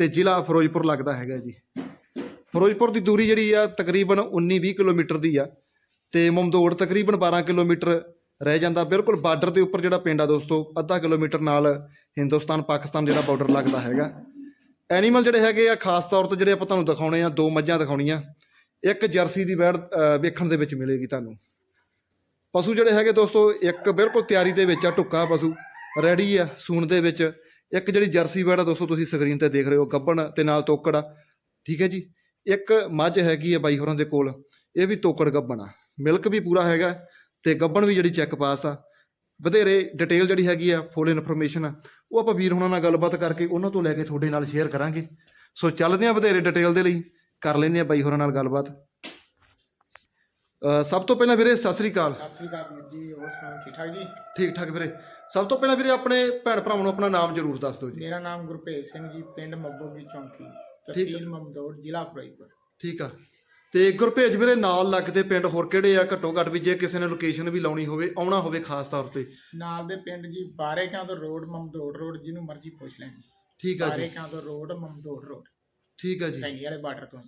ਤੇ ਜ਼ਿਲ੍ਹਾ ਫਿਰੋਜ਼ਪੁਰ ਲੱਗਦਾ ਹੈਗਾ ਜੀ। ਫਿਰੋਜ਼ਪੁਰ ਦੀ ਦੂਰੀ ਜਿਹੜੀ ਆ ਤਕਰੀਬਨ 19-20 ਕਿਲੋਮੀਟਰ ਦੀ ਆ ਤੇ ਮਮਦੋੜ ਤਕਰੀਬਨ 12 ਕਿਲੋਮੀਟਰ ਰਹਿ ਜਾਂਦਾ। ਬਿਲਕੁਲ ਬਾਰਡਰ ਦੇ ਉੱਪਰ ਜਿਹੜਾ ਪਿੰਡ ਆ ਦੋਸਤੋ, ਅੱਧਾ ਕਿਲੋਮੀਟਰ ਨਾਲ ਹਿੰਦੁਸਤਾਨ ਪਾਕਿਸਤਾਨ ਜਿਹੜਾ ਬਾਰਡਰ ਲੱਗਦਾ ਹੈਗਾ। ਐਨੀਮਲ ਜਿਹੜੇ ਹੈਗੇ ਆ, ਖਾਸ ਤੌਰ ਤੇ ਜਿਹੜੇ ਆਪਾਂ ਤੁਹਾਨੂੰ ਦਿਖਾਉਣੇ ਆ, ਦੋ ਮੱਝਾਂ ਦਿਖਾਉਣੀਆਂ। ਇੱਕ ਜਰਸੀ ਦੀ ਵੈੜ ਵੇਖਣ ਦੇ ਵਿੱਚ ਮਿਲੇਗੀ ਤੁਹਾਨੂੰ। ਪਸ਼ੂ ਜਿਹੜੇ ਹੈਗੇ ਦੋਸਤੋ, ਇੱਕ ਬਿਲਕੁਲ ਤਿਆਰੀ ਦੇ ਵਿੱਚ ਆ ਟੁੱਕਾ ਪਸ਼ੂ, ਰੈਡੀ ਆ ਸੂਣ ਦੇ ਵਿੱਚ। ਇੱਕ ਜਿਹੜੀ ਜਰਸੀ ਵੈੜ ਆ, ਦੋਸਤੋ, ਤੁਸੀਂ ਸਕਰੀਨ ਤੇ ਦੇਖ ਰਹੇ ਹੋ, ਗੱਬਣ ਤੇ ਨਾਲ ਤੋਕੜ ਆ। ਠੀਕ ਹੈ ਜੀ? ਇੱਕ ਮੱਝ ਹੈਗੀ ਆ ਬਾਈ ਹੋਰਾਂ ਦੇ ਕੋਲ, ਇਹ ਵੀ ਤੋਕੜ ਗੱਬਣ ਆ। ਮਿਲਕ ਵੀ ਪੂਰਾ ਹੈਗਾ ਤੇ ਗੱਬਣ ਵੀ ਜਿਹੜੀ ਚੈੱਕ ਪਾਸ ਆ। ਵਧੇਰੇ ਡਿਟੇਲ ਜਿਹੜੀ ਹੈਗੀ ਆ ਫੁੱਲ ਇਨਫੋਰਮੇਸ਼ਨ ਆ। ਉਹ ਆਪਾਂ ਵੀਰ ਹੁਣਾਂ ਨਾਲ ਗੱਲਬਾਤ ਕਰਕੇ ਉਹਨਾਂ ਤੋਂ ਲੈ ਕੇ ਤੁਹਾਡੇ ਨਾਲ ਸ਼ੇਅਰ ਕਰਾਂਗੇ। ਸੋ ਚੱਲਦੇ ਆ ਵਧੇਰੇ ਡਿਟੇਲ ਦੇ ਲਈ, ਕਰ ਲੈਂਦੇ ਆ ਬਾਈ ਹੋਰਾਂ ਨਾਲ ਗੱਲਬਾਤ। ਅ, ਸਭ ਤੋਂ ਪਹਿਲਾਂ ਵੀਰੇ ਸਤਿ ਸ੍ਰੀ ਅਕਾਲ। ਸਤਿ ਸ੍ਰੀ ਅਕਾਲ ਵੀਰ ਜੀ ਹੋਰ ਸੁਣਾਓ ਠੀਕ ਠਾਕ ਜੀ? ਠੀਕ ਠਾਕ ਵੀਰੇ। ਸਭ ਤੋਂ ਪਹਿਲਾਂ ਵੀਰੇ ਆਪਣੇ ਭੈਣ ਭਰਾਵਾਂ ਨੂੰ ਆਪਣਾ ਨਾਮ ਜ਼ਰੂਰ ਦੱਸ ਦਿਓ ਜੀ। ਮੇਰਾ ਨਾਮ ਗੁਰਭੇਜ ਸਿੰਘ ਜੀ ਪਿੰਡ ਮੱਬੋਗੀ ਚੌਂਕੀ ਤਹਿਸੀਲ ਮਮਦੋੜ ਜ਼ਿਲ੍ਹਾ ਫਿਰੋਜ਼ਪੁਰ ਠੀਕ ਆ। ਤੇ ਗੁਰਭੇਜ ਵੀਰੇ ਨਾਲ ਲੱਗਦੇ ਪਿੰਡ ਹੋਰ ਕਿਹੜੇ ਆ? ਘੱਟੋ ਘੱਟ ਵੀ ਜੇ ਕਿਸੇ ਨੇ ਲੋਕੇਸ਼ਨ ਵੀ ਲਾਉਣੀ ਹੋਵੇ ਆਉਣਾ ਹੋਵੇ ਖਾਸ ਤੌਰ ਤੇ। ਨਾਲ ਦੇ ਪਿੰਡ ਜੀ ਬਾਰੇਕਾਂ ਤੋਂ ਰੋਡ ਮਮਦੋੜ ਰੋਡ ਜਿਹਨੂੰ ਮਰਜ਼ੀ ਪੁੱਛ ਲੈਣ ਠੀਕ ਆ ਜੀ। ਬਾਰੇਕਾਂ ਤੋਂ ਰੋਡ ਮਮਦੋੜ ਰੋਡ। ਠੀਕ ਆ ਜੀ। ਸੈਂਗੀ ਵਾਲੇ ਬਾਰਡਰ ਤੋਂ।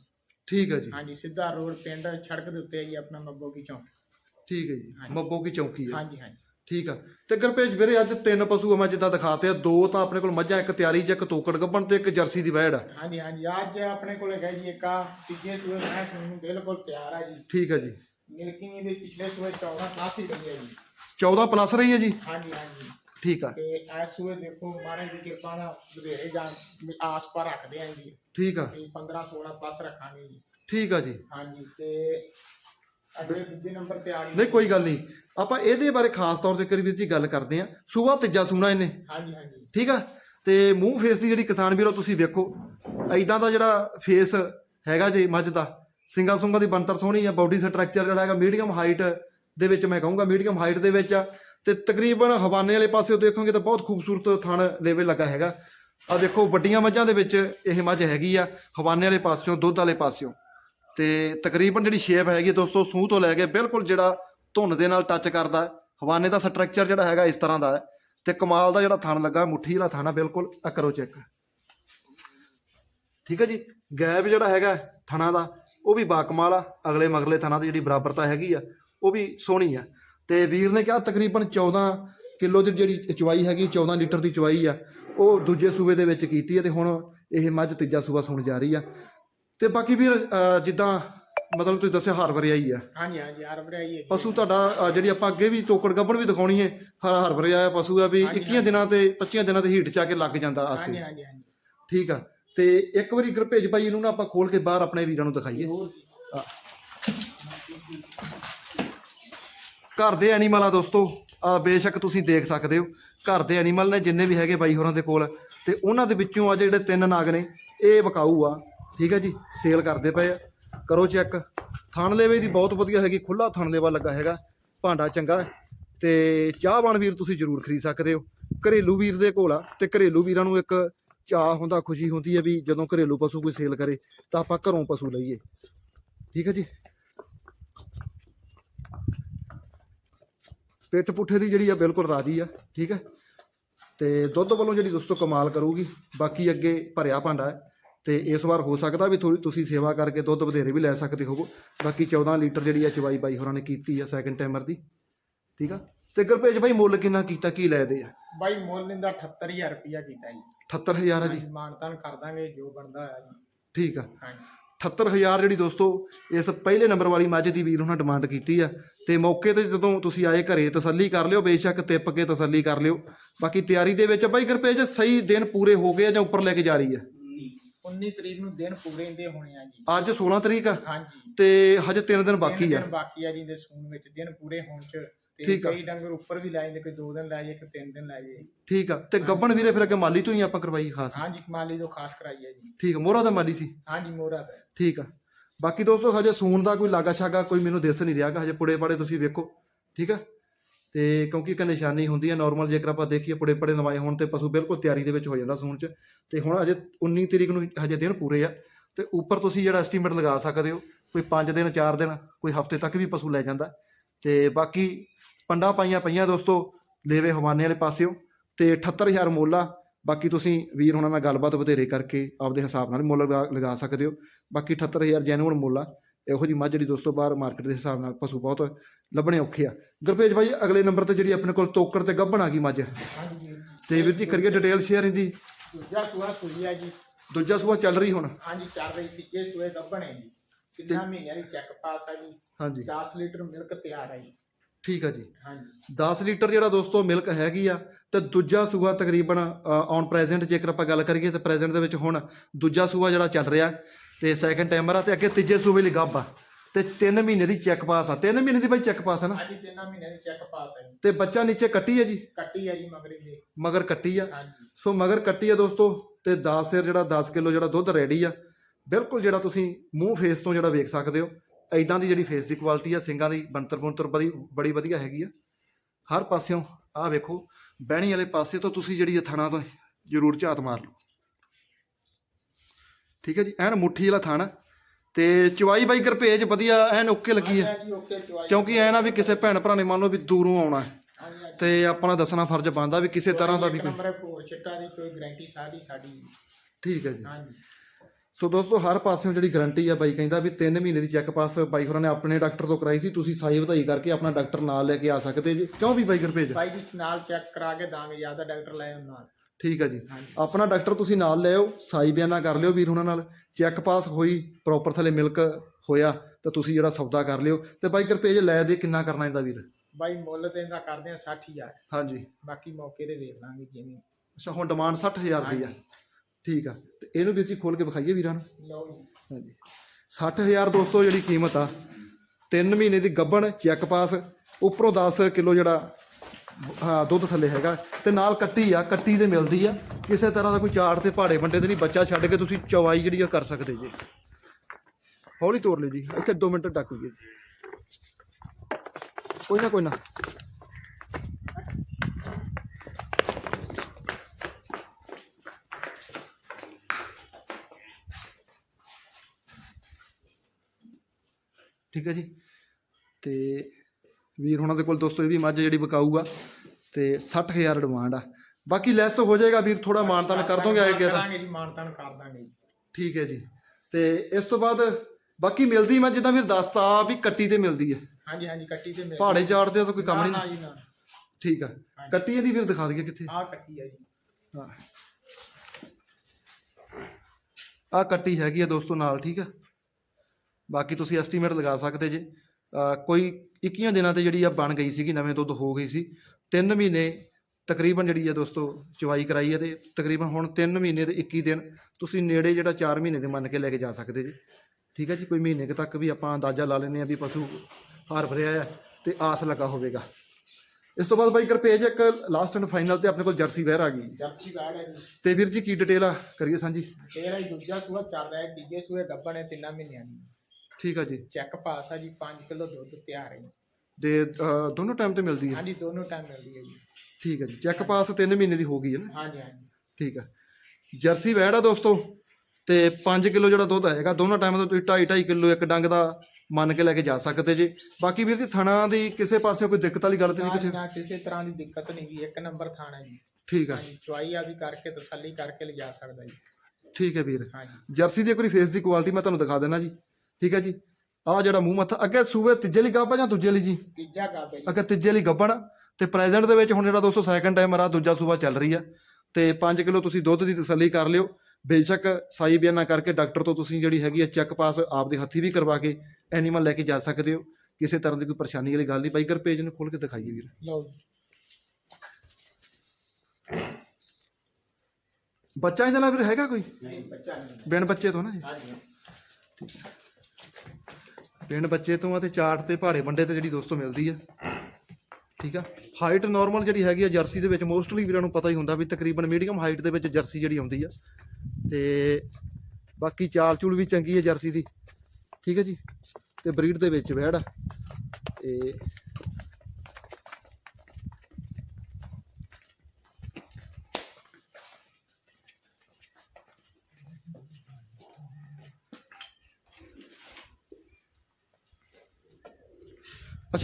ਠੀਕ ਆ ਜੀ। ਹਾਂਜੀ ਸਿੱਧਾ ਰੋਡ ਪਿੰਡ ਸੜਕ ਦੇ ਉੱਤੇ ਹੈ ਜੀ ਆਪਣਾ ਮੱਬੋਗੀ ਚੌਂਕ। ਠੀਕ ਹੈ ਜੀ ਹਾਂਜੀ। ਮੱਬੋ ਕੀ ਚੌਂਕੀ ਆ ਹਾਂਜੀ ਹਾਂਜੀ। ਠੀਕ ਆ। ਤੇ ਗੁਰਭੇਜ ਵੀਰੇ ਅੱਜ ਤਿੰਨ ਪਸ਼ੂ ਆ ਮੈਂ ਜਿੱਦਾਂ ਦਿਖਾਤੇ ਆ ਦੋ ਤਾਂ ਆਪਣੇ ਕੋਲ ਮੱਝਾਂ ਇੱਕ ਤਿਆਰੀ 'ਚ ਇੱਕ ਤੋਕੜ ਗੱਬਣ ਤੇ ਇੱਕ ਜਰਸੀ ਦੀ ਵੈੜ ਆ। ਹਾਂਜੀ ਹਾਂਜੀ ਅੱਜ ਆਪਣੇ ਕੋਲ ਹੈਗਾ ਜੀ ਇੱਕ ਆ ਤੀਜੇ ਸੂਏ ਮੈਂ ਨੂੰ ਬਿਲਕੁਲ ਤਿਆਰ ਆ ਜੀ। ਠੀਕ ਆ ਜੀ। ਮਿਲਕਿੰਗ ਦੇ ਪਿਛਲੇ ਸੂਏ 14 ਪਲੱਸ ਹੀ ਰਹੀ ਹੈ ਜੀ। 14 ਪਲੱਸ ਰਹੀ ਹੈ ਜੀ। ਹਾਂਜੀ ਹਾਂਜੀ। ਠੀਕ ਆ। ਤੇ ਇਸ ਸੂਏ ਦੇਖੋ ਮਹਾਰਾਜ ਦੀ ਕਿਰਪਾ ਨਾਲ ਵਧੇਰੇ ਜਾਂ ਆਸ ਪਰ ਰੱਖਦੇ ਆਂ ਜੀ। ਠੀਕ ਆ। ਤੇ 15 16 ਪਲੱਸ ਰੱਖਾਂਗੇ ਜੀ। ਠੀਕ ਆ ਜੀ। ਹਾਂਜੀ ਤੇ ਅਗਲੇ ਦੂਜੇ ਨੰਬਰ ਤੇ ਆ ਗਈ ਨਹੀਂ ਕੋਈ ਗੱਲ ਨਹੀਂ। ਆਪਾਂ ਇਹਦੇ ਬਾਰੇ ਖਾਸ ਤੌਰ ਤੇ ਕਰੀ ਵੀਰ ਜੀ ਗੱਲ ਕਰਦੇ ਆ। ਸੂਆ ਤੀਜਾ ਸੂਣਾ ਇਹਨੇ। ਹਾਂਜੀ ਹਾਂਜੀ। ਠੀਕ ਆ? ਤੇ ਮੂੰਹ ਫੇਸ ਦੀ ਜਿਹੜੀ ਕਿਸਾਨ ਵੀਰੋ ਤੁਸੀਂ ਵੇਖੋ ਐਦਾਂ ਦਾ ਜਿਹੜਾ ਫੇਸ ਹੈਗਾ ਜੀ ਮੱਝ ਦਾ ਸਿੰਗਾ ਸੁੰਗਾ ਦੀ ਬੰਤਰ ਸੋਹਣੀ ਆ ਬਾਡੀ ਸਟਰਕਚਰ ਜਿਹੜਾ ਹੈਗਾ ਮੀਡੀਅਮ ਹਾਈਟ ਦੇ ਵਿੱਚ ਮੈਂ ਕਹੂੰਗਾ ਮੀਡੀਅਮ ਹਾਈਟ ਦੇ ਵਿੱਚ ਆ। ਤੇ ਤਕਰੀਬਨ ਹਵਾਨੇ ਵਾਲੇ ਪਾਸੇ ਦੇਖੋਗੇ ਤਾਂ ਬਹੁਤ ਖੂਬਸੂਰਤ ਥਣ ਲੇਵੇ ਲੱਗਾ ਹੈਗਾ। ਆ ਦੇਖੋ, ਵੱਡੀਆਂ ਮੱਝਾਂ ਦੇ ਵਿੱਚ ਇਹ ਮੱਝ ਹੈਗੀ ਆ, ਹਵਾਨੇ ਵਾਲੇ ਪਾਸਿਓਂ, ਦੁੱਧ ਵਾਲੇ ਪਾਸਿਓਂ। ਤੇ ਤਕਰੀਬਨ ਜਿਹੜੀ ਸ਼ੇਪ ਹੈਗੀ ਦੋਸਤੋ ਸੂਹ ਤੋਂ ਲੈ ਕੇ ਬਿਲਕੁਲ ਜਿਹੜਾ ਧੁੰਨ ਦੇ ਨਾਲ ਟੱਚ ਕਰਦਾ, ਹਵਾਨੇ ਦਾ ਸਟਰਕਚਰ ਜਿਹੜਾ ਹੈਗਾ ਇਸ ਤਰ੍ਹਾਂ ਦਾ ਹੈ। ਤੇ ਕਮਾਲ ਦਾ ਜਿਹੜਾ ਥਣ ਲੱਗਾ, ਮੁੱਠੀ ਵਾਲਾ ਥਾਣਾ ਬਿਲਕੁਲ ਆ ਕਰੋ ਚੈੱਕ। ਠੀਕ ਹੈ ਜੀ? ਗੈਪ ਜਿਹੜਾ ਹੈਗਾ ਥਣਾ ਦਾ, ਉਹ ਵੀ ਬਾਕਮਾਲ ਆ, ਅਗਲੇ ਮਗਲੇ ਥਣਾ ਦੀ ਜਿਹੜੀ ਬਰਾਬਰਤਾ ਹੈਗੀ ਆ, ਉਹ ਵੀ ਸੋਹਣੀ ਆ। ਤੇ ਵੀਰ ਨੇ ਕਿਹਾ ਤਕਰੀਬਨ 14 ਕਿਲੋ ਦੀ ਜਿਹੜੀ ਚਵਾਈ ਹੈਗੀ 14 ਲੀਟਰ ਦੀ ਚਵਾਈ ਆ ਉਹ ਦੂਜੇ ਸੂਬੇ ਦੇ ਵਿੱਚ ਕੀਤੀ ਹੈ ਤੇ ਹੁਣ ਇਹ ਮੱਝ ਤੀਜਾ ਸੂਬਾ ਸੁਣ ਜਾ ਰਹੀ ਆ। ਤੇ ਬਾਕੀ ਵੀਰ ਜਿੱਦਾਂ ਮਤਲਬ ਤੁਸੀਂ ਦੱਸਿਆ ਹਰ ਵਰਿਆਈ ਆ। ਹਾਂਜੀ ਹਾਂਜੀ ਹਰ ਭਰਾਈ ਹੈ ਪਸ਼ੂ ਤੁਹਾਡਾ ਜਿਹੜੀ ਆਪਾਂ ਅੱਗੇ ਵੀ ਤੋਕੜ ਗੱਭਣ ਵੀ ਦਿਖਾਉਣੀ ਹੈ ਹਰ ਹਰ ਵਰਿਆ ਪਸ਼ੂ ਆ ਵੀ ਹਾਂਜੀ, 21 ਦਿਨਾਂ ਤੇ 25 ਦਿਨਾਂ ਤੇ ਹੀਟ ਚ ਆ ਕੇ ਲੱਗ ਜਾਂਦਾ ਆਸੇ। ਹਾਂਜੀ ਹਾਂਜੀ ਹਾਂਜੀ। ਠੀਕ ਆ। ਤੇ ਇੱਕ ਵਾਰੀ ਗੁਰਭੇਜ ਭਾਈ ਇਹਨੂੰ ਨਾ ਆਪਾਂ ਖੋਲ ਕੇ ਬਾਹਰ ਆਪਣੇ ਵੀਰਾਂ ਨੂੰ ਦਿਖਾਈਏ। ਹੋਰ ਘਰ ਦੇ ਐਨੀਮਲ ਆ ਦੋਸਤੋ। ਆ ਬੇਸ਼ੱਕ ਤੁਸੀਂ ਦੇਖ ਸਕਦੇ ਹੋ। ਘਰ ਦੇ ਐਨੀਮਲ ਨੇ ਜਿੰਨੇ ਵੀ ਹੈਗੇ ਬਾਈ ਹੋਰਾਂ ਦੇ ਕੋਲ, ਤੇ ਉਹਨਾਂ ਦੇ ਵਿੱਚੋਂ ਆ ਜਿਹੜੇ ਤਿੰਨ ਨਾਗ ਨੇ, ਇਹ ਵਿਕਾਊ ਆ। ਠੀਕ ਹੈ ਜੀ? ਸੇਲ ਕਰਦੇ ਪਏ ਆ। ਕਰੋ ਚੈੱਕ ਥਣਲੇਵੇ ਦੀ ਬਹੁਤ ਵਧੀਆ ਹੈਗੀ ਖੁੱਲਾ ਥਣਲੇਵਾ ਲੱਗਾ ਹੈਗਾ। ਭਾਂਡਾ ਚੰਗਾ। ਹੈ ਤੇ ਚਾਹਵਾਨ ਵੀਰ ਤੁਸੀਂ ਜ਼ਰੂਰ ਖਰੀਦ ਸਕਦੇ ਹੋ। ਘਰੇਲੂ ਵੀਰ ਦੇ ਕੋਲ ਆ, ਤੇ ਘਰੇਲੂ ਵੀਰਾਂ ਨੂੰ ਇੱਕ ਚਾਹ ਹੁੰਦਾ, ਖੁਸ਼ੀ ਹੁੰਦੀ ਹੈ ਵੀ ਜਦੋਂ ਘਰੇਲੂ ਪਸ਼ੂ ਕੋਈ ਸੇਲ ਕਰੇ, ਤਾਂ ਆਪਾਂ ਘਰੋਂ ਪਸ਼ੂ ਲਈਏ। ਠੀਕ ਹੈ ਜੀ? ਪਿੱਠ ਪੁੱਠੇ ਦੀ ਜਿਹੜੀ ਆ ਬਿਲਕੁਲ ਰਾਜੀ ਆ ਠੀਕ ਹੈ ਤੇ ਦੁੱਧ ਵੱਲੋਂ ਜਿਹੜੀ ਦੋਸਤੋ ਕਮਾਲ ਕਰੂਗੀ ਬਾਕੀ ਅੱਗੇ ਭਰਿਆ ਭਾਂਡਾ ਹੈ। ਤੇ ਇਸ ਵਾਰ ਹੋ ਸਕਦਾ ਵੀ ਥੋੜੀ ਤੁਸੀਂ ਸੇਵਾ ਕਰਕੇ ਦੁੱਧ ਵਧੇਰੇ ਵੀ ਲੈ ਸਕਦੇ ਹੋਵੋ। ਬਾਕੀ 14 ਲੀਟਰ ਜਿਹੜੀ ਆ ਚਵਾਈ ਬਾਈ ਹੋਰਾਂ ਨੇ ਕੀਤੀ ਆ ਸੈਕੰਡ ਟਾਈਮਰ ਦੀ ਠੀਕ ਆ? ਤੇ ਗੁਰਪੇਜ ਭਾਈ ਮੁੱਲ ਕਿੰਨਾ ਕੀਤਾ ਕੀ ਲੈਦੇ ਆ? ਬਾਈ ਮੁੱਲ ਇਹਦਾ 78000 ਰੁਪਇਆ ਕੀਤਾ ਜੀ। 78000 ਆ ਜੀ। ਮਾਨਤਾਨ ਕਰ ਦਾਂਗੇ ਜੋ ਬਣਦਾ ਹੈ ਜੀ। ਠੀਕ ਆ। ਹਾਂਜੀ। 78000 ਜਿਹੜੀ ਦੋਸਤੋ ਇਸ ਪਹਿਲੇ ਨੰਬਰ ਵਾਲੀ ਮੱਝ ਦੀ ਵੀਰ ਉਹਨਾਂ ਡਿਮਾਂਡ ਕੀਤੀ ਆ। ਤੇ ਮੌਕੇ ਤੇ ਜਦੋਂ ਤੁਸੀਂ ਆਏ ਘਰੇ ਤਸੱਲੀ ਕਰ ਲਿਓ ਬੇਸ਼ੱਕ ਤਿੱਪ ਕੇ ਤਸੱਲੀ ਕਰ ਲਿਓ। ਬਾਕੀ ਤਿਆਰੀ ਦੇ ਵਿੱਚ ਬਾਈ ਗੁਰਪੇਜ ਸਹੀ ਦਿਨ ਪੂਰੇ ਹੋ ਗਏ ਆ ਜਾਂ ਉੱਪਰ ਲੈ ਕੇ ਜਾ ਰਹੀ ਆ? 19 ਤਰੀਕ ਨੂੰ ਦਿਨ ਪੂਰੇ ਦੇ ਹੋਣੇ ਆ ਜੀ। ਅੱਜ 16 ਤਰੀਕ ਆ? ਹਾਂਜੀ। ਤੇ ਹਜੇ 3 ਦਿਨ ਬਾਕੀ ਆ। ਦਿਨ ਬਾਕੀ ਆ ਜੀ ਦੇ ਸੂਨ ਵਿੱਚ ਦਿਨ ਪੂਰੇ ਹੋਣ ਚ ਤੇ ਠੀਕ ਆ। ਕਈ ਡੰਗਰ ਉੱਪਰ ਵੀ ਲੈ ਜਾਂਦੇ ਕੋਈ 2 ਦਿਨ ਲੈ ਜਾਏ ਕੋਈ 3 ਦਿਨ ਲੈ ਜਾਏ ਠੀਕ ਆ ਤੇ ਗੱਬਣ ਵੀਰੇ ਫਿਰ ਅੱਗੇ ਮਾਲੀ ਤੋਂ ਹੀ ਆਪਾਂ ਕਰਵਾਈ ਖਾਸ। ਹਾਂਜੀ ਮਾਲੀ ਤੋਂ ਖਾਸ ਕਰਾਈ ਹੈ ਜੀ। ਠੀਕ ਆ ਮੋਹਰਾ ਦਾ ਮਾਲੀ ਸੀ? ਹਾਂਜੀ ਮੋਰਾ ਦਾ। ਠੀਕ ਆ। ਬਾਕੀ ਦੋਸਤੋ ਹਜੇ ਸੂਣ ਦਾ ਕੋਈ ਲਾਗਾ ਛਾਗਾ ਕੋਈ ਮੈਨੂੰ ਦਿਸ ਨਹੀਂ ਰਿਹਾਗਾ ਹਜੇ ਪੁੜੇ ਪੜੇ ਤੁਸੀਂ ਵੇਖੋ ਠੀਕ ਆ? ਤੇ ਕਿਉਂਕਿ ਇੱਕ ਨਿਸ਼ਾਨੀ ਹੁੰਦੀ ਹੈ ਨਾਰਮਲ ਜੇਕਰ ਆਪਾਂ ਦੇਖੀਏ ਪੁੜੇ ਪੜੇ ਨਵਾਏ ਹੋਣ ਤੇ ਪਸ਼ੂ ਬਿਲਕੁਲ ਤਿਆਰੀ ਦੇ ਵਿੱਚ ਹੋ ਜਾਂਦਾ ਸੂਣ ਚ। ਤੇ ਹੁਣ ਹਜੇ 19 ਤਰੀਕ ਨੂੰ ਹਜੇ ਦਿਨ ਪੂਰੇ ਆ ਤੇ ਉੱਪਰ ਤੁਸੀਂ ਜਿਹੜਾ ਐਸਟੀਮੇਟ ਲਗਾ ਸਕਦੇ ਹੋ ਕੋਈ 5 ਦਿਨ 4 ਦਿਨ ਕੋਈ ਹਫ਼ਤੇ ਤੱਕ ਵੀ ਪਸ਼ੂ ਲੈ ਜਾਂਦਾ। ਤੇ ਬਾਕੀ ਪੰਡਾ ਪਾਈਆਂ ਪਈਆਂ ਦੋਸਤੋ ਲੇਵੇ ਹਵਾਨੇ ਵਾਲੇ ਪਾਸਿਓ ਤੇ 78000 ਮੁੱਲ ਆ। ਬਾਕੀ ਤੁਸੀਂ ਵੀਰ ਹੁਣਾਂ ਨਾਲ ਗੱਲਬਾਤ ਬਥੇਰੇ ਕਰਕੇ ਆਪਦੇ ਹਿਸਾਬ ਨਾਲ ਮੁੱਲ ਲਗਾ ਸਕਦੇ ਹੋ। ਬਾਕੀ 78000 ਜੈਨੂਅਨ ਮੁੱਲ ਆ। ਇਹੋ ਜੀ ਮੱਝ ਜਿਹੜੀ ਦੋਸਤੋ ਬਾਹਰ ਮਾਰਕੀਟ ਦੇ ਹਿਸਾਬ ਨਾਲ ਪਸ਼ੂ ਬਹੁਤ ਲੱਭਣੇ ਔਖੇ ਆ। ਗੁਰਪੇਜ ਭਾਈ ਅਗਲੇ ਨੰਬਰ ਤੇ ਜਿਹੜੀ ਆਪਣੇ ਕੋਲ ਤੋਕੜ ਤੇ ਗੱਭਣ ਆ ਗਈ ਮੱਝ। ਹਾਂਜੀ। ਜੀ ਤੇ ਵੀਰ ਜੀ ਕਰੀਏ ਡਿਟੇਲ ਸ਼ੇਅਰ ਇਹਦੀ। ਦੂਜਾ ਸੂਆ ਸੂਈ ਹੈ ਜੀ। ਦੂਜਾ ਸੂਆ ਚੱਲ ਰਹੀ ਹੁਣ। ਹਾਂਜੀ ਚੱਲ ਰਹੀ ਤੀਜੇ ਸੂਏ ਗੱਭਣ ਹੈ ਜੀ ਕਿੰਨਾ ਮਹੀਨਿਆਂ ਦੀ ਚੈੱਕ ਪਾਸ ਹੈ ਜੀ। ਹਾਂਜੀ। 10 ਲੀਟਰ ਮਿਲਕ ਤਿਆਰ ਹੈ ਜੀ। ਠੀਕ ਆ ਜੀ। ਹਾਂਜੀ। 10 ਲੀਟਰ ਜਿਹੜਾ ਦੋਸਤੋ ਮਿਲਕ ਹੈਗੀ ਆ ਤੇ ਦੂਜਾ ਸੂਆ ਤਕਰੀਬਨ ਔਨ ਪ੍ਰੈਜ਼ੈਂਟ ਜੇਕਰ ਆਪਾਂ ਗੱਲ ਕਰੀਏ ਤੇ ਪ੍ਰੈਜ਼ੈਂਟ ਦੇ ਵਿੱਚ ਹੁਣ ਦੂਜਾ ਸੂਆ ਜਿਹੜਾ ਚੱਲ ਰਿਹਾ ਤੇ ਸੈਕੰਡ ਟਾਈਮਰ ਆ ਤੇ ਅੱਗੇ ਤੀਜੇ ਸੂਏ ਲਈ ਗੱਭ ਆ। ਤੇ 3 ਮਹੀਨੇ ਦੀ ਚੈੱਕ ਪਾਸ ਆ। 3 ਮਹੀਨੇ ਦੀ ਬਾਈ ਚੈੱਕ ਪਾਸ ਆ ਨਾ? ਹਾਂਜੀ ਤਿੰਨਾਂ ਮਹੀਨਿਆਂ ਦੀ ਚੈੱਕ ਪਾਸ ਹੈ ਜੀ। ਤੇ ਬੱਚਾ ਨੀਚੇ ਕੱਟੀ ਹੈ ਜੀ? ਕੱਟੀ ਹੈ ਜੀ ਮਗਰੀ ਦੀ ਮਗਰ ਕੱਟੀ ਆ। ਹਾਂਜੀ। ਸੋ ਮਗਰ ਕੱਟੀ ਆ ਦੋਸਤੋ ਤੇ 10 ਸਿਰ ਜਿਹੜਾ 10 ਕਿਲੋ ਜਿਹੜਾ ਦੁੱਧ ਰੈਡੀ ਆ। ਬਿਲਕੁਲ ਜਿਹੜਾ ਤੁਸੀਂ ਮੂੰਹ ਫੇਸ ਤੋਂ ਜਿਹੜਾ ਵੇਖ ਸਕਦੇ ਹੋ। ਐਦਾਂ ਦੀ ਜਿਹੜੀ ਫੇਸ ਦੀ ਕੁਆਲਿਟੀ ਆ ਸਿੰਗਾਂ ਦੀ ਬੰਤਰ ਬੰਤਰ ਬੜੀ ਬੜੀ ਵਧੀਆ ਹੈਗੀ ਆ। ਹਰ ਪਾਸਿਓਂ ਆਹ ਵੇਖੋ ਬਹਿਣੀ ਵਾਲੇ ਪਾਸੇ ਤੋਂ ਤੁਸੀਂ ਜਿਹੜੀ ਇਹ ਥਣਾ ਤੋਂ ਜ਼ਰੂਰ ਝਾਤ ਮਾਰ ਲਓ। ਠੀਕ ਹੈ ਜੀ ਐਨ ਮੁੱਠੀ ਵਾਲਾ ਥਣ। ਤੇ ਚਵਾਈ ਬਾਈ ਭੇਜ ਵਧੀਆ ਐਨ ਓਕੇ ਲੱਗੀ ਹੈ ਕਿਉਂਕਿ ਐ ਨਾ ਵੀ ਕਿਸੇ ਭੈਣ ਭਰਾ ਨੇ ਮੰਨ ਲਓ ਵੀ ਦੂਰੋਂ ਆਉਣਾ ਹੈ। ਤੇ ਆਪਣਾ ਦੱਸਣਾ ਫਰਜ਼ ਬਣਦਾ ਵੀ ਕਿਸੇ ਤਰ੍ਹਾਂ ਦਾ ਵੀ ਕੋਈ ਨੰਬਰ ਹੋਰ ਚਿੱਟਾ ਦੀ ਕੋਈ ਗਾਰੰਟੀ ਸਾਡੀ ਸਾਡੀ। ਠੀਕ ਹੈ ਜੀ। ਹਾਂਜੀ। ਸੋ ਦੋਸਤੋ ਹਰ ਪਾਸਿਓਂ ਜਿਹੜੀ ਗਾਰੰਟੀ ਆ ਬਾਈ ਕਹਿੰਦਾ ਵੀ 3 ਮਹੀਨੇ ਦੀ ਚੈੱਕ ਪਾਸ ਬਾਈ ਹੋਰਾਂ ਨੇ ਆਪਣੇ ਡਾਕਟਰ ਤੋਂ ਕਰਾਈ ਸੀ ਤੁਸੀਂ ਸਾਈ ਵਧਾਈ ਕਰਕੇ ਆਪਣਾ ਡਾਕਟਰ ਨਾਲ ਲੈ ਕੇ ਆ ਸਕਦੇ ਜੀ। ਕਿਉਂ ਵੀ ਬਾਈ ਗੁਰਭੇਜ ਬਾਈ ਜੀ ਨਾਲ ਚੈੱਕ ਕਰਾ ਕੇ ਦਾਂਗੇ ਜ਼ਿਆਦਾ ਡਾਕਟਰ ਲੈ ਆਉਣ ਨਾਲ। ਠੀਕ ਆ ਜੀ। ਆਪਣਾ ਡਾਕਟਰ ਤੁਸੀਂ ਨਾਲ ਲਿਆਓ ਸਾਈ ਬਿਆਨਾ ਕਰ ਲਿਓ ਵੀਰ ਉਹਨਾਂ ਨਾਲ। ਚੈੱਕ ਪਾਸ ਹੋਈ ਪ੍ਰੋਪਰ ਥਲੇ ਮਿਲਕ ਹੋਇਆ ਤਾਂ ਤੁਸੀਂ ਜਿਹੜਾ ਸੌਦਾ ਕਰ ਲਿਓ। ਤੇ ਬਾਈ ਗੁਰਭੇਜ ਲੈ ਦੇ ਕਿੰਨਾ ਕਰਨਾ ਇਹਦਾ ਵੀਰ? ਬਾਈ ਮੁੱਲ ਤੇ ਇਹਦਾ ਕਰਦੇ ਆ 60000 ਹਾਂਜੀ। ਬਾਕੀ ਮੌਕੇ ਤੇ ਵੇਖ ਲਾਂਗੇ ਜਿਵੇਂ ਅੱਛਾ ਹੁਣ ਡਿਮਾਂਡ 60000 ਦੀ ਆ। ਠੀਕ ਆ। ਤੇ ਇਹਨੂੰ ਵੀਰ ਜੀ ਖੋਲ ਕੇ ਵਿਖਾਈਏ ਵੀਰਾਂ ਨੂੰ। ਲਓ ਜੀ। ਹਾਂਜੀ। 60000 ਦੋਸਤੋ ਜਿਹੜੀ ਕੀਮਤ ਆ 3 ਮਹੀਨੇ ਦੀ ਗੱਬਣ ਚੈੱਕ ਪਾਸ ਉੱਪਰੋਂ 10 ਕਿਲੋ ਜਿਹੜਾ ਹਾਂ ਦੁੱਧ ਥੱਲੇ ਹੈਗਾ। ਤੇ ਨਾਲ ਕੱਟੀ ਆ ਕੱਟੀ ਤੇ ਮਿਲਦੀ ਆ। ਕਿਸੇ ਤਰ੍ਹਾਂ ਦਾ ਕੋਈ ਚਾੜ ਤੇ ਪਹਾੜੇ ਬੰਡੇ ਤੇ ਨਹੀਂ ਬੱਚਾ ਛੱਡ ਕੇ ਤੁਸੀਂ ਚਵਾਈ ਜਿਹੜੀ ਆ ਕਰ ਸਕਦੇ ਜੀ। ਹੌਲੀ ਤੋੜ ਲਿਓ ਜੀ। ਇੱਥੇ 2 ਮਿੰਟ ਟੱਕ ਗਏ ਕੋਈ ਨਾ ਕੋਈ ਨਾ। ਠੀਕ ਹੈ ਜੀ। ਤੇ ਵੀਰ ਹੁਣਾਂ ਦੇ ਕੋਲ ਦੋਸਤੋ ਇਹ ਵੀ ਮੱਝ ਜਿਹੜੀ ਵਿਕਾਊ ਆ ਤੇ 60000 ਡਿਮਾਂਡ ਆ। ਬਾਕੀ ਲੈਸ ਹੋ ਜਾਏਗਾ ਵੀਰ ਥੋੜਾ ਮਾਨਤਾਨ ਕਰ ਦੋਗੇ ਆਏ ਗਿਆ ਤਾਂ? ਕਰਾਂਗੇ ਜੀ ਮਾਨਤਾਨ ਕਰ ਦਾਂਗੇ ਜੀ। ਠੀਕ ਹੈ ਜੀ। ਤੇ ਇਸ ਤੋਂ ਬਾਅਦ ਬਾਕੀ ਮਿਲਦੀ ਮੈਂ ਜਿੱਦਾਂ ਵੀਰ ਦੱਸਤਾ ਵੀ ਕੱਟੀ ਤੇ ਮਿਲਦੀ ਹੈ ਹਾਂਜੀ ਹਾਂਜੀ ਕੱਟੀ ਤੇ ਮਿਲ ਪਹਾੜੇ ਚਾੜਦੇ ਤਾਂ ਕੋਈ ਕੰਮ ਨਾ, ਨਹੀਂ। ਜੀ ਨਾ। ਠੀਕ ਆ। ਕੱਟੀ ਇਹਦੀ ਵੀਰ ਦਿਖਾ ਦਈਏ ਕਿੱਥੇ। ਆਹ ਕੱਟੀ ਹੈ ਜੀ। ਹਾਂ। ਆ ਕੱਟੀ ਹੈਗੀ ਆ ਦੋਸਤੋ ਨਾਲ ਠੀਕ ਆ। ਬਾਕੀ ਤੁਸੀਂ ਐਸਟੀਮੇਟ ਲਗਾ ਸਕਦੇ ਜੇ। ਕੋਈ 21 ਦਿਨਾਂ ਤੇ ਜਿਹੜੀ ਆ ਬਣ ਗਈ ਸੀਗੀ ਨਵੇਂ ਦੁੱਧ ਹੋ ਗਈ ਸੀ 3 ਮਹੀਨੇ ਤਕਰੀਬਨ ਜਿਹੜੀ ਆ ਦੋਸਤੋ ਚਵਾਈ ਕਰਾਈ ਹੈ ਤੇ ਤਕਰੀਬਨ ਹੁਣ 3 ਮਹੀਨੇ ਤੇ 21 ਦਿਨ ਤੁਸੀਂ ਨੇੜੇ ਜਿਹੜਾ 4 ਮਹੀਨੇ ਦੇ ਮੰਨ ਕੇ ਲੈ ਕੇ ਜਾ ਸਕਦੇ ਜੀ। ਠੀਕ ਹੈ ਜੀ ਕੋਈ ਮਹੀਨੇ ਕੁ ਤੱਕ ਵੀ ਆਪਾਂ ਅੰਦਾਜ਼ਾ ਲਾ ਲੈਂਦੇ ਆ ਵੀ ਪਸ਼ੂ ਹਾਰ ਭਰਿਆ ਹੈ ਤੇ ਆਸ ਲੱਗਾ ਹੋਵੇਗਾ। ਇਸ ਤੋਂ ਬਾਅਦ ਬਾਈ ਕਰਪੇਜ ਇੱਕ ਲਾਸਟ ਐਂਡ ਫਾਈਨਲ ਤੇ ਆਪਣੇ ਕੋਲ ਜਰਸੀ ਵਹਿਰ ਆ ਗਈ। ਜਰਸੀ ਬੈਡ ਹੈ ਜੀ। ਤੇ ਵੀਰ ਜੀ ਕੀ ਡਿਟੇਲ ਆ? ਕਰੀਏ ਸਾਂਝੀ। ਤੇਰਾ ਹੀ ਦੂਜਾ ਸੂਆ ਚੱਲ ਰਿਹਾ ਹੈ ਤੀਜੇ ਸੂਏ ਗੱਬਣ ਹੈ ਤਿੰਨਾਂ ਮਹੀਨਿਆਂ ਦੀ। ਠੀਕ ਆ ਜੀ। ਚੈੱਕ ਪਾਸ ਆ ਜੀ 5 ਕਿਲੋ ਦੁੱਧ ਤਿਆਰ ਹੈ ਜੀ। ਤੇ ਅਹ, ਦੋਨੋਂ ਟਾਈਮ ਤੇ ਮਿਲਦੀ ਹੈ? ਹਾਂਜੀ ਦੋਨੋਂ ਟਾਈਮ ਮਿਲਦੀ ਹੈ ਜੀ। ਠੀਕ ਹੈ ਜੀ। ਚੈੱਕ ਪਾਸ 3 ਮਹੀਨੇ ਦੀ ਹੋ ਗਈ ਹੈ ਨਾ? ਹਾਂਜੀ ਹਾਂਜੀ। ਠੀਕ ਆ। ਜਰਸੀ ਵੈੜ ਆ ਦੋਸਤੋ ਤੇ 5 ਕਿਲੋ ਜਿਹੜਾ ਦੁੱਧ ਆਏਗਾ ਦੋਨੋਂ ਟਾਈਮ ਤੋਂ ਤੁਸੀਂ 2.5 2.5 ਕਿਲੋ ਇੱਕ ਡੰਗ ਦਾ ਮੰਨ ਕੇ ਲੈ ਕੇ ਜਾ ਸਕਦੇ ਜੀ। ਬਾਕੀ ਵੀਰ ਜੀ ਥਣਾ ਦੀ ਕਿਸੇ ਪਾਸੇ ਕੋਈ ਦਿੱਕਤ ਵਾਲੀ ਗੱਲ ਤੇ ਨਹੀਂ ਨਾ ਕਿਸੇ ਨਾ ਕਿਸੇ ਤਰ੍ਹਾਂ ਦੀ ਦਿੱਕਤ ਨਹੀਂ ਗੀ ਇੱਕ ਨੰਬਰ ਥਾਣਾ ਜੀ। ਠੀਕ ਆ। ਹਾਂਜੀ ਚੁਆਈ ਆ ਵੀ ਕਰਕੇ ਤਸੱਲੀ ਕਰਕੇ ਲਿਜਾ ਸਕਦਾ ਜੀ। ਠੀਕ ਹੈ ਵੀਰ। ਹਾਂਜੀ। ਜਰਸੀ ਦੀ ਇੱਕ ਵਾਰੀ ਫੇਸ ਦੀ ਕੁਆਲਿਟੀ ਮੈਂ ਤੁਹਾਨੂੰ ਦਿਖਾ ਦੇਣਾ ਜੀ। ਠੀਕ ਹੈ ਜੀ? ਆਹ ਜਿਹੜਾ ਮੂੰਹ ਮੱਥਾ ਅੱਗੇ ਸੂਬੇ ਤੀਜੇ ਲਈ ਗੱਭਾ ਜਾਂ ਦੂਜੇ ਲਈ ਜੀ? ਤੀਜਾ ਹੈ ਜੀ। ਅੱਗੇ ਤੀਜੇ ਲਈ ਗੱਭਣ ਤੇ ਪ੍ਰੈਜ਼ੈਂਟ ਦੇ ਵਿੱਚ ਹੁਣ ਜਿਹੜਾ ਦੋਸਤੋ ਸੈਕੰਡ ਟਾਈਮ ਆ ਦੂਜਾ ਸੂਬਾ ਚੱਲ ਰਹੀ ਆ। ਤੇ 5 ਕਿਲੋ ਤੁਸੀਂ ਦੁੱਧ ਦੀ ਤਸੱਲੀ ਕਰ ਲਿਓ। ਬੇਸ਼ੱਕ ਸਾਈ ਬਿਆਨਾ ਕਰਕੇ ਡਾਕਟਰ ਤੋਂ ਤੁਸੀਂ ਜਿਹੜੀ ਹੈਗੀ ਆ ਚੈੱਕ ਪਾਸ ਆਪਦੇ ਹੱਥੀ ਵੀ ਕਰਵਾ ਕੇ ਐਨੀਮਲ ਲੈ ਕੇ ਜਾ ਸਕਦੇ ਹੋ। ਕਿਸੇ ਤਰ੍ਹਾਂ ਦੀ ਕੋਈ ਪਰੇਸ਼ਾਨੀ ਵਾਲੀ ਗੱਲ ਨਹੀਂ। ਬਾਈਕਰ ਪੇਜ ਨੂੰ ਖੋਲ ਕੇ ਦਿਖਾਈਏ ਵੀਰ। ਲਓ ਬੱਚਾ ਇਹਦੇ ਨਾਲ ਵੀਰ ਹੈਗਾ ਕੋਈ? ਨਹੀਂ ਬੱਚਾ ਨਹੀਂ। ਬਿਨ ਬੱਚੇ ਤੋਂ ਨਾ ਜੀ। ਹਾਂਜੀ। ਪਿੰਡ ਬੱਚੇ ਤੋਂ ਆ ਤੇ ਚਾਟ ਤੇ ਪਹਾੜੇ ਵੰਡੇ ਤੇ ਜਿਹੜੀ ਦੋਸਤੋ ਮਿਲਦੀ ਆ। ਠੀਕ ਆ? ਹਾਈਟ ਨਾਰਮਲ ਜਿਹੜੀ ਹੈਗੀ ਆ ਜਰਸੀ ਦੇ ਵਿੱਚ ਮੋਸਟਲੀ ਵੀਰਾਂ ਨੂੰ ਪਤਾ ਹੀ ਹੁੰਦਾ ਵੀ ਤਕਰੀਬਨ ਮੀਡੀਅਮ ਹਾਈਟ ਦੇ ਵਿੱਚ ਜਰਸੀ ਜਿਹੜੀ ਆਉਂਦੀ ਆ। ਤੇ ਬਾਕੀ ਚਾਲ ਚੂਲ ਵੀ ਚੰਗੀ ਹੈ ਜਰਸੀ ਦੀ। ਠੀਕ ਹੈ ਜੀ? ਤੇ ਬਰੀਡ ਦੇ ਵਿੱਚ ਵੈੜ ਆ। ਤੇ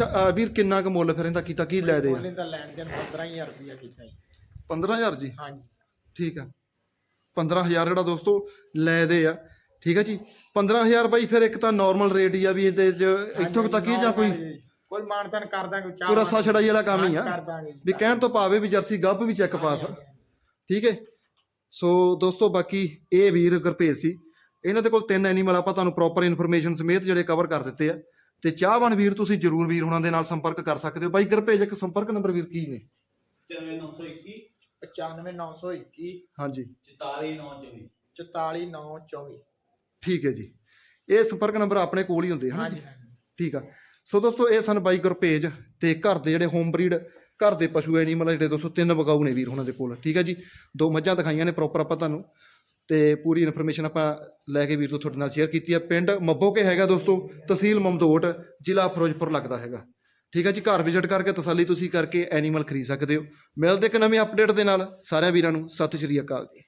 ਅੱਛਾ ਅਹ ਵੀਰ ਕਿੰਨਾ ਕੁ ਮੁੱਲ ਫਿਰ ਇਹਦਾ ਕੀਤਾ? ਕੀ ਲੈ ਦੇ ਦਾ ਲੈਣ ਦੇਣ 15000 ਰੁਪਇਆ ਕੀਤਾ ਜੀ। 15000 ਜੀ? ਹਾਂਜੀ। ਠੀਕ ਆ। 15000 ਜਿਹੜਾ ਦੋਸਤੋ ਲੈ ਦੇ ਆ। ਠੀਕ ਆ ਜੀ? 15000 ਬਾਈ ਫਿਰ ਇੱਕ ਤਾਂ ਨਾਰਮਲ ਰੇਟ ਹੀ ਆ ਵੀ ਇਹਦੇ ਚ ਇੱਥੋਂ ਕੁ ਤੱਕ ਹੀ ਜਾਂ ਕੋਈ ਕੋਈ ਮਾਨਤਨ ਕਰ ਦਾਂਗੇ ਚਾਹ ਕੋਈ ਰੱਸਾ ਛੜਾਈ ਵਾਲਾ ਕੰਮ ਹੀ ਆ। ਕਰ ਦਾਂਗੇ ਜੀ। ਵੀ ਕਹਿਣ ਤੋਂ ਭਾਵੇਂ ਵੀ ਜਰਸੀ ਗੱਭ ਵੀ ਚੈੱਕ ਪਾਸ ਆ। ਠੀਕ ਹੈ ਸੋ ਦੋਸਤੋ ਬਾਕੀ ਇਹ ਵੀਰ ਗੁਰਭੇਜ ਸੀ। ਇਹਨਾਂ ਦੇ ਕੋਲ ਤਿੰਨ ਐਨੀਮਲ ਆਪਾਂ ਤੁਹਾਨੂੰ ਪ੍ਰੋਪਰ ਇਨਫੋਰਮੇਸ਼ਨ ਸਮੇਤ ਜਿਹੜੇ ਕਵਰ ਕਰ ਦਿੱਤੇ ਆ। ਤੇ ਚਾਹਵਾਨ ਵੀਰ ਤੁਸੀਂ ਜਰੂਰ ਵੀਰ ਉਹਨਾਂ ਦੇ ਨਾਲ ਸੰਪਰਕ ਕਰ ਸਕਦੇ ਹੋ। ਬਾਈ ਗੁਰਭੇਜ ਇੱਕ ਸੰਪਰਕ ਨੰਬਰ ਵੀਰ ਕੀ ਨੇ? 921 95921 ਹਾਂਜੀ। 44924 44924 ਠੀਕ ਹੈ ਜੀ। ਇਹ ਸੰਪਰਕ ਨੰਬਰ ਆਪਣੇ ਕੋਲ ਹੀ ਹੁੰਦੇ ਹਨ। ਹਾਂਜੀ ਹਾਂਜੀ। ਠੀਕ ਆ। ਸੋ ਦੋਸਤੋ ਇਹ ਸਨ ਬਾਈ ਗੁਰਭੇਜ ਤੇ ਘਰ ਦੇ ਜਿਹੜੇ ਹੋਮ ਬਰੀਡ ਘਰ ਦੇ ਪਸ਼ੂ ਐਨੀਮਲ ਜਿਹੜੇ ਦੋਸਤੋ ਤਿੰਨ ਵਗਾਊ ਨੇ ਵੀਰ ਉਹਨਾਂ ਦੇ ਕੋਲ। ਠੀਕ ਆ ਜੀ। ਦੋ ਮੱਝਾਂ ਦਿਖਾਈਆਂ ਨੇ ਪ੍ਰੋਪਰ ਆਪਾਂ ਤੁਹਾਨੂੰ। ਤੇ ਪੂਰੀ ਇਨਫੋਰਮੇਸ਼ਨ ਆਪਾਂ ਲੈ ਕੇ ਵੀਰ ਤੋਂ ਤੁਹਾਡੇ ਨਾਲ ਸ਼ੇਅਰ ਕੀਤੀ ਹੈ ਪਿੰਡ ਮੱਬੋਕੇ ਹੈਗਾ ਦੋਸਤੋ, ਤਹਿਸੀਲ ਮਮਦੋਟ, ਜ਼ਿਲ੍ਹਾ ਫਿਰੋਜ਼ਪੁਰ ਲੱਗਦਾ ਹੈਗਾ। ਠੀਕ ਹੈ ਜੀ, ਘਰ ਵਿਜ਼ਿਟ ਕਰਕੇ, ਤਸੱਲੀ ਤੁਸੀਂ ਕਰਕੇ ਐਨੀਮਲ ਖਰੀਦ ਸਕਦੇ ਹੋ। ਮਿਲਦੇ ਇੱਕ ਨਵੇਂ ਅਪਡੇਟ ਦੇ ਨਾਲ। ਸਾਰਿਆਂ ਵੀਰਾਂ ਨੂੰ ਸਤਿ ਸ਼੍ਰੀ ਅਕਾਲ ਜੀ।